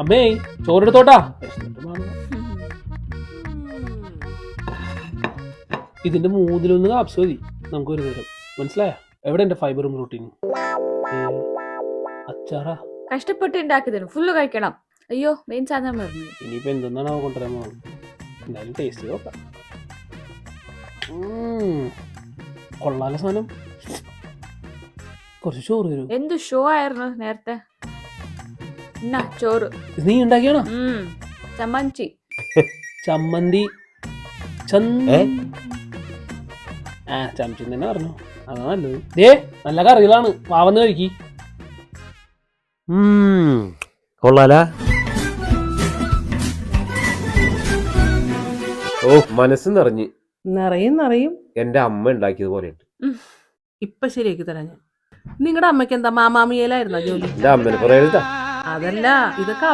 അമ്മേ ചോറെടുത്തോട്ടാ. ഇതിന്റെ മൂന്നിലൊന്ന് കാപ്സ് മതി. നമുക്ക് ഒരു നേരം. മനസ്സിലായ? എവിടെ എന്റെ ഫൈബറും പ്രോട്ടീനും അച്ചാറാ. കഷ്ടപ്പെട്ട് ഉണ്ടാക്കി തരും ഫുള്ള് കഴിക്കണം. അയ്യോ മെയിൻ സാധനം പറഞ്ഞു ഇനിയിപ്പോ എന്തെന്നാണോ കൊണ്ടുവരാൻ പോകുന്നത്? എന്തായാലും ടേസ്റ്റ് നോക്കാം. കൊള്ളാല സാധനം. കുറച്ച് ചോറ് വരും എന്ത് ഷോ ആയിരുന്നു നേരത്തെ? ചോറ്. നീ ഉണ്ടാക്കിയാണോ? ചമ്മന്തി. ചമ്മന്തി. ആ ചമച്ചൻ തന്നെ പറഞ്ഞു. അതാ നല്ലത്. ദേ നല്ല കറികളാണ്. പാവന്ന് കഴിക്കി. കൊള്ളാല. ഓ മനസ്സ് നിറഞ്ഞ്. നിറയും നിറയും. എന്റെ അമ്മ ഉണ്ടാക്കിയത് പോലെ ഇപ്പൊ ശരിയാക്കി തരാം ഞാൻ. നിങ്ങളുടെ അമ്മയ്ക്ക് എന്താ മാമാമിയലായിരുന്നോ ജോലി? എന്റെ അമ്മനെ പറയരുതാ അതല്ല ഇതൊക്കെ